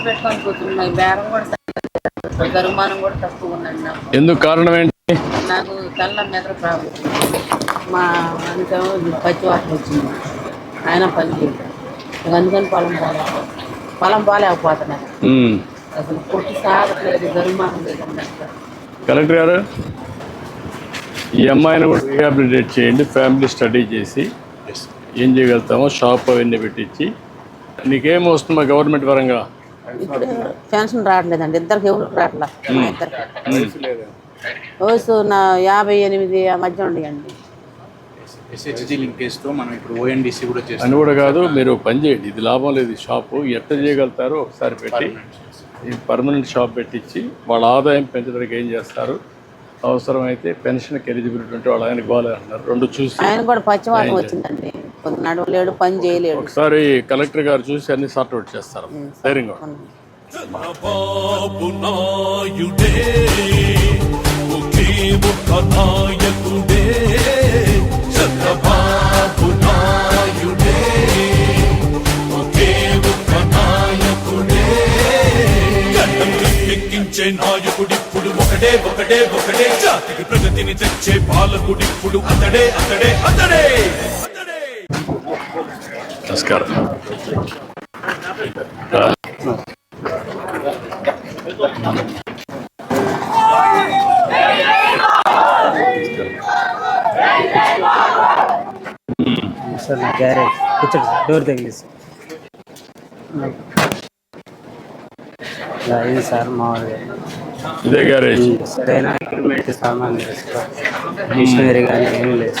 ఖర్చు పెట్టుకొని కూర్చున్నాయి బేరం కూడా తక్కువ. గరుమానం కూడా తక్కువ ఉందండి నాకు. ఎందుకు కారణం ఏంటి? నాకు కళ్ళ మెదడు ప్రాబ్లం. మా అందుకేమో పచ్చి వాటర్ వచ్చింది. ఆయన పని అందుకని పొలం పొలం పోలేకపోతున్నాను. ఉమ్. అసలు పుట్టి సాగట్లేదు. గరుమానం. కలెక్టర్ గారు ఈ అమ్మాయిని కూడా రీహాబిలిటేట్ చేయండి. ఫ్యామిలీ స్టడీ చేసి ఏం చేయగలుగుతామో షాప్ అవన్నీ పెట్టించి. నీకేం వస్తుందా గవర్నమెంట్ పరంగా? ఇప్పుడు పెన్షన్ రావట్లేదండి. ఇద్దరికి ఎవరు రావట్లా మా ఇద్దరికి వయసు నా యాభై ఎనిమిది ఆ మధ్య ఉండేయండి. ఎస్హెచ్జి లింకేజ్తో మనం ఇప్పుడు ఓఎన్డీసీ కూడా చేస్తాం. అని కూడా కాదు మీరు పని చేయండి. ఇది లాభం లేదు షాపు. ఎట్లా చేయగలుగుతారో ఒకసారి పెట్టి ఈ పర్మనెంట్ షాప్ పెట్టించి వాళ్ళ ఆదాయం పెంచడానికి ఏం చేస్తారు? అవసరమైతే పెన్షన్కి ఎలిజిబిలిటీ ఉంటే వాళ్ళ ఆయన గోలే అంటున్నారు రెండు చూసి ఆయన కూడా పచ్చివాతం వచ్చిందండి. నడవలేడు పని చేయలేడు. ఒకసారి కలెక్టర్ గారు చూసి అన్ని సార్ట్ అవుట్ చేస్తారు. ధైర్యంగా ఎక్కించే నాయకుడిప్పుడు ఒకడే ఒకడే ఒకడే జాతికి ప్రగతిని తెచ్చే పాలకుడిప్పుడు అతడే అతడే అతడే. నమస్కారం సార్ నా గ్యారేజ్ కూర్చోండి సార్ డోర్ తగిలేసి ఇలా అయింది సార్ మామూలుగా ఇదే గ్యారేజ్ సరైన ఎక్విప్మెంట్ సామాన్ లేదు సార్ మిషనరీ కానీ ఏమీ లేదు.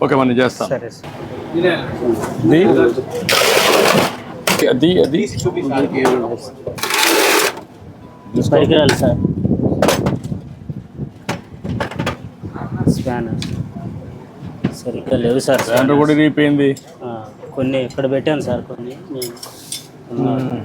ఓకే మనం చేస్తాం సరే సార్. అది అది? పరికరాలు సార్. స్పానర్. సార్ ఇక్కడ లేవు సార్ దాంట్లో కూడా రీపోయింది కొన్ని ఇక్కడ పెట్టాను సార్ కొన్ని నేను ఉన్న-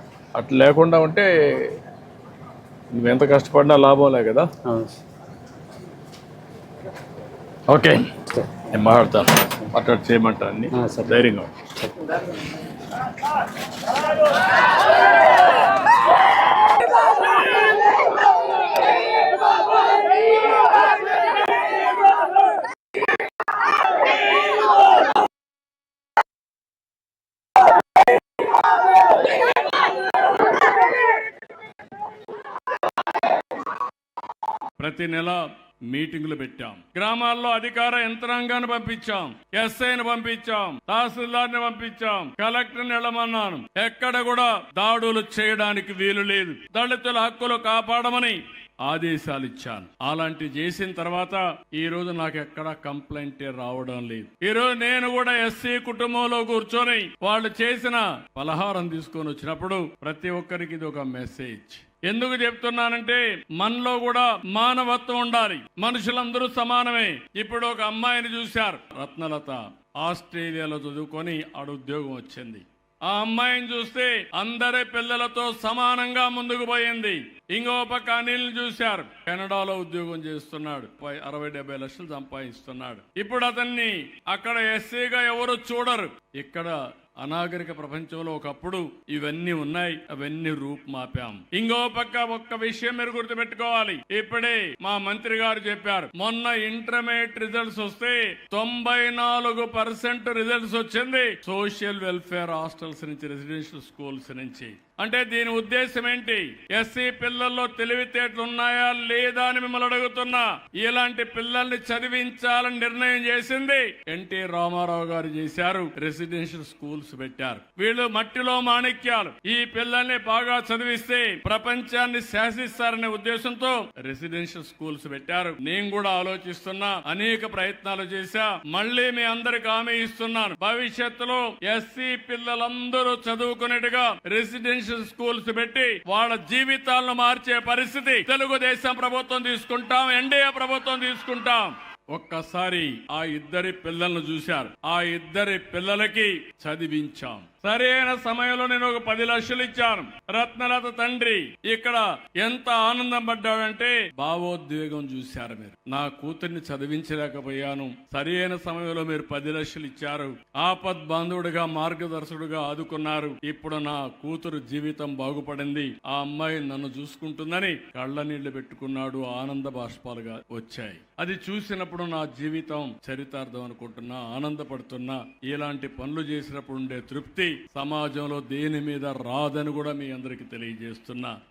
అట్లా లేకుండా ఉంటే నువ్వు ఎంత కష్టపడినా లాభంలే కదా. ఓకే. నేను మాట్లాడతాను. మాట్లాడి చేయమంటా అన్ని. ఆ, సరే. ధైర్యంగా ప్రతి నెల మీటింగులు పెట్టాం. గ్రామాల్లో అధికార యంత్రాంగాన్ని పంపించాం. ఎస్ఐని పంపించాం. తహసీల్దార్ని పంపించాం. కలెక్టర్ నిలమన్నాను ఎక్కడ కూడా దాడులు చేయడానికి వీలు లేదు. దళితుల హక్కులు కాపాడమని ఆదేశాలు ఇచ్చాను. అలాంటి చేసిన తర్వాత ఈ రోజు నాకు ఎక్కడ కంప్లైంట్ రావడం లేదు. ఈ రోజు నేను కూడా ఎస్సీ కుటుంబంలో కూర్చొని వాళ్ళు చేసిన పలహారం తీసుకొని వచ్చినప్పుడు ప్రతి ఒక్కరికి ఇది ఒక మెసేజ్. ఎందుకు చెప్తున్నానంటే మనలో కూడా మానవత్వం ఉండాలి. మనుషులందరూ సమానమే. ఇప్పుడు ఒక అమ్మాయిని చూశారు. రత్నలత ఆస్ట్రేలియాలో చదువుకొని ఆడ ఉద్యోగం వచ్చింది. ఆ అమ్మాయిని చూస్తే అందరి పిల్లలతో సమానంగా ముందుకు పోయింది. ఇంకో పక్క అనిల్ చూశారు. కెనడాలో ఉద్యోగం చేస్తున్నాడు. పై- అరవై డెబ్బై లక్షలు సంపాదిస్తున్నాడు. ఇప్పుడు అతన్ని అక్కడ ఎస్సీగా ఎవరు చూడరు. ఇక్కడ అనాగరిక ప్రపంచంలో ఒకప్పుడు ఇవన్నీ ఉన్నాయి అవన్నీ రూపుమాపాం ఇంకో పక్క ఒక్క విషయం మీరు గుర్తుపెట్టుకోవాలి. ఇప్పుడే మా మంత్రి గారు చెప్పారు మొన్న ఇంటర్మీడియట్ రిజల్ట్స్ వస్తే తొంభై నాలుగు పర్సెంట్ రిజల్ట్స్ వచ్చింది. సోషల్ వెల్ఫేర్ హాస్టల్స్ నుంచి రెసిడెన్షియల్ స్కూల్స్ నుంచి. అంటే దీని ఉద్దేశం ఏంటి? ఎస్సీ పిల్లల్లో తెలివితేటలు ఉన్నాయా లేదా అని మిమ్మల్ని అడుగుతున్నా. ఇలాంటి పిల్లల్ని చదివించాలని నిర్ణయం చేసింది ఎన్టీ రామారావు గారు చేశారు. రెసిడెన్షియల్ స్కూల్స్ పెట్టారు. వీళ్ళు మట్టిలో మాణిక్యాలు. ఈ పిల్లల్ని బాగా చదివిస్తే ప్రపంచాన్ని శాసిస్తారనే ఉద్దేశంతో రెసిడెన్షియల్ స్కూల్స్ పెట్టారు. నేను కూడా ఆలోచిస్తున్నా. అనేక ప్రయత్నాలు చేశా. మళ్ళీ మీ అందరికి హామీ ఇస్తున్నాను. భవిష్యత్తులో ఎస్సీ పిల్లలందరూ చదువుకునేట్టుగా రెసిడెన్షియల్ స్కూల్స్ పెట్టి వాళ్ళ జీవితాలను మార్చే పరిస్థితి తెలుగుదేశం ప్రభుత్వం తీసుకుంటాం ఎన్డీఏ ప్రభుత్వం తీసుకుంటాం. ఒక్కసారి ఆ ఇద్దరి పిల్లలను చూశారు. ఆ ఇద్దరి పిల్లలకి చదివించాం. సరైన సమయంలో నేను ఒక పది లక్షలు ఇచ్చాను. రత్నలత తండ్రి ఇక్కడ ఎంత ఆనందం పడ్డాడంటే భావోద్వేగం చూశారు మీరు. నా కూతుర్ని చదివించలేకపోయాను. సరైన సమయంలో మీరు పది లక్షలు ఇచ్చారు. ఆపద్ బాంధవుడిగా మార్గదర్శకుడుగా ఆదుకున్నారు. ఇప్పుడు నా కూతురు జీవితం బాగుపడింది. ఆ అమ్మాయి నన్ను చూసుకుంటుందని కళ్ళ నీళ్ళు పెట్టుకున్నాడు ఆనంద బాష్పాలుగా వచ్చాయి. అది చూసినప్పుడు నా జీవితం చరితార్థం అనుకుంటున్నా ఆనందపడుతున్నా. ఇలాంటి పనులు చేసినప్పుడు ఉండే తృప్తి సమాజంలో దేని మీద రాదని కూడా మీ అందరికి తెలియజేస్తున్నా.